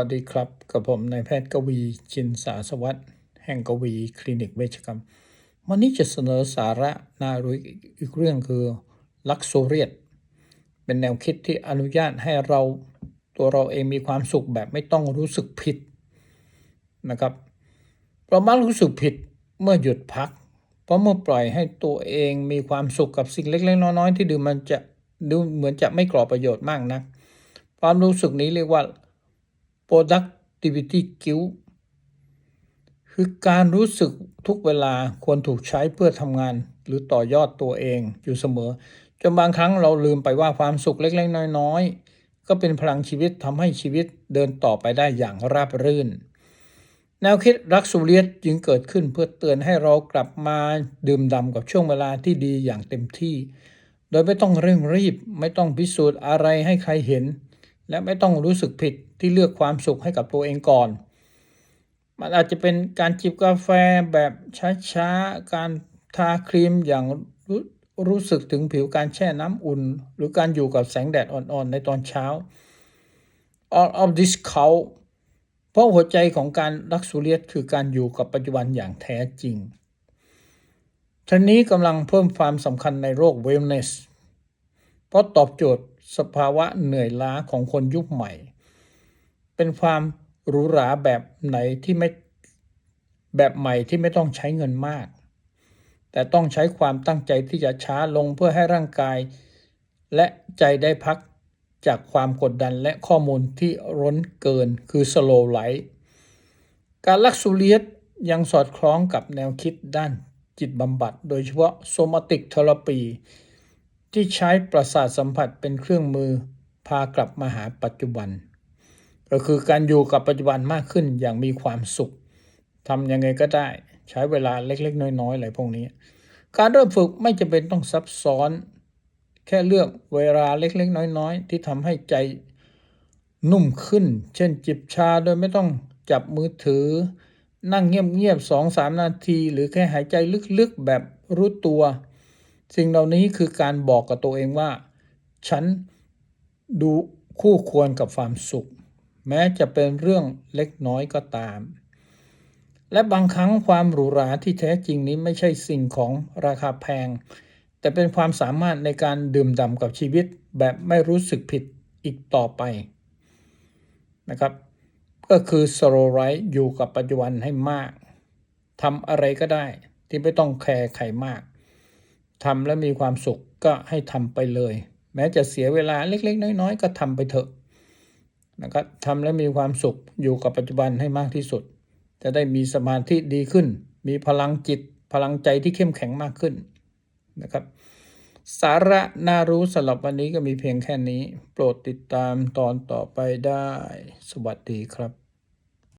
สวัสดีครับกับผมนายแพทย์กวีชินสาสวัสดิ์แห่งกวีคลินิกเวชกรรม วันนี้จะเสนอสาระน่ารู้อีกเรื่องคือลักโซเรียตเป็นแนวคิดที่อนุญาตให้เราตัวเราเองมีความสุขแบบไม่ต้องรู้สึกผิดนะครับเรามักรู้สึกผิดเมื่อหยุดพัก เพราะเมื่อปล่อยให้ตัวเองมีความสุขกับสิ่งเล็กๆน้อยๆที่ดูมันจะดูเหมือนจะไม่ก่อประโยชน์มากนักความรู้สึกนี้เรียกว่า productivity guilt คือการรู้สึกทุกเวลาควรถูกใช้เพื่อทำงาน หรือต่อยอดตัวเองอยู่เสมอจนบางครั้งเราลืมไปว่าความสุขเล็กๆ น้อยๆ ก็เป็นพลังชีวิตทำให้ชีวิตเดินต่อไปได้อย่างราบรื่น แนวคิดรักสุเรียตจึงเกิดขึ้นเพื่อเตือนให้เรากลับมาดื่มด่ำกับช่วงเวลาที่ดีอย่างเต็มที่ โดยไม่ต้องเร่งรีบไม่ต้องพิสูจน์อะไรให้ใครเห็น และไม่ต้องรู้สึกผิดที่เลือกความสุขให้กับตัวเองก่อน มันอาจจะเป็นการจิบกาแฟแบบช้าๆ การทาครีมอย่างรรู้สึกถึงผิวการแช่น้ำอุ่น หรือการอยู่กับแสงแดดอ่อนๆ ในตอนเช้า all of this count เพราะหัวใจของการรักสุเรียตคือการอยู่กับปัจจุบันอย่างแท้จริงท่านี้กำลังเพิ่มความสำคัญในโรค wellness เพราะตอบโจทย์สภาวะเหนื่อยล้าของคนยุคใหม่ เป็นความหรูหราแบบไหนที่ไม่แบบใหม่ที่ไม่ต้องใช้เงินมาก แต่ต้องใช้ความตั้งใจที่จะช้าลงเพื่อให้ร่างกาย และใจได้พักจากความกดดันและข้อมูลที่ร้นเกินคือ slow life การลักซูเลียตยังสอดคล้องกับแนวคิดด้านจิตบำบัด โดยเฉพาะ somatic therapy ที่ใช้ประสาทสัมผัสเป็นเครื่องมือพากลับมาหาปัจจุบัน ก็คือการอยู่กับปัจจุบันมากขึ้นอย่างมีความสุขทำยังไงก็ได้ใช้เวลาเล็กๆ น้อยๆอะไรพวกนี้ การเริ่มฝึกไม่จำเป็นต้องซับซ้อน แค่เลือกเวลาเล็กๆ น้อยๆ ที่ทำให้ใจนุ่มขึ้น เช่นจิบชาโดยไม่ต้องจับมือถือ นั่งเงียบๆสองสามนาที หรือแค่หายใจลึกๆแบบรู้ตัว สิ่งเหล่านี้คือการบอกกับตัวเองว่า ฉันดูคู่ควรกับความสุข แม้จะเป็นเรื่องเล็กน้อยก็ตาม และบางครั้งความหรูหราที่แท้จริงนี้ไม่ใช่สิ่งของราคาแพง แต่เป็นความสามารถในการดื่มด่ำกับชีวิตแบบไม่รู้สึกผิดอีกต่อไปนะครับก็คือสโลไรอยู่กับปัจจุบันให้มากทำอะไรก็ได้ที่ไม่ต้องแคร์ใครมาก ทำแล้วมีความสุขก็ให้ทำไปเลย แม้จะเสียเวลาเล็ก ๆ น้อยๆ ก็ทำไปเถอะนะครับทำแล้วมีความสุขอยู่กับปัจจุบันให้มากที่สุด จะได้มีสมาธิดีขึ้น มีพลังจิต พลังใจที่เข้มแข็งมากขึ้นนะครับ สาระน่ารู้สำหรับวันนี้ก็มีเพียงแค่นี้ โปรดติดตามตอนต่อไปได้ สวัสดีครับ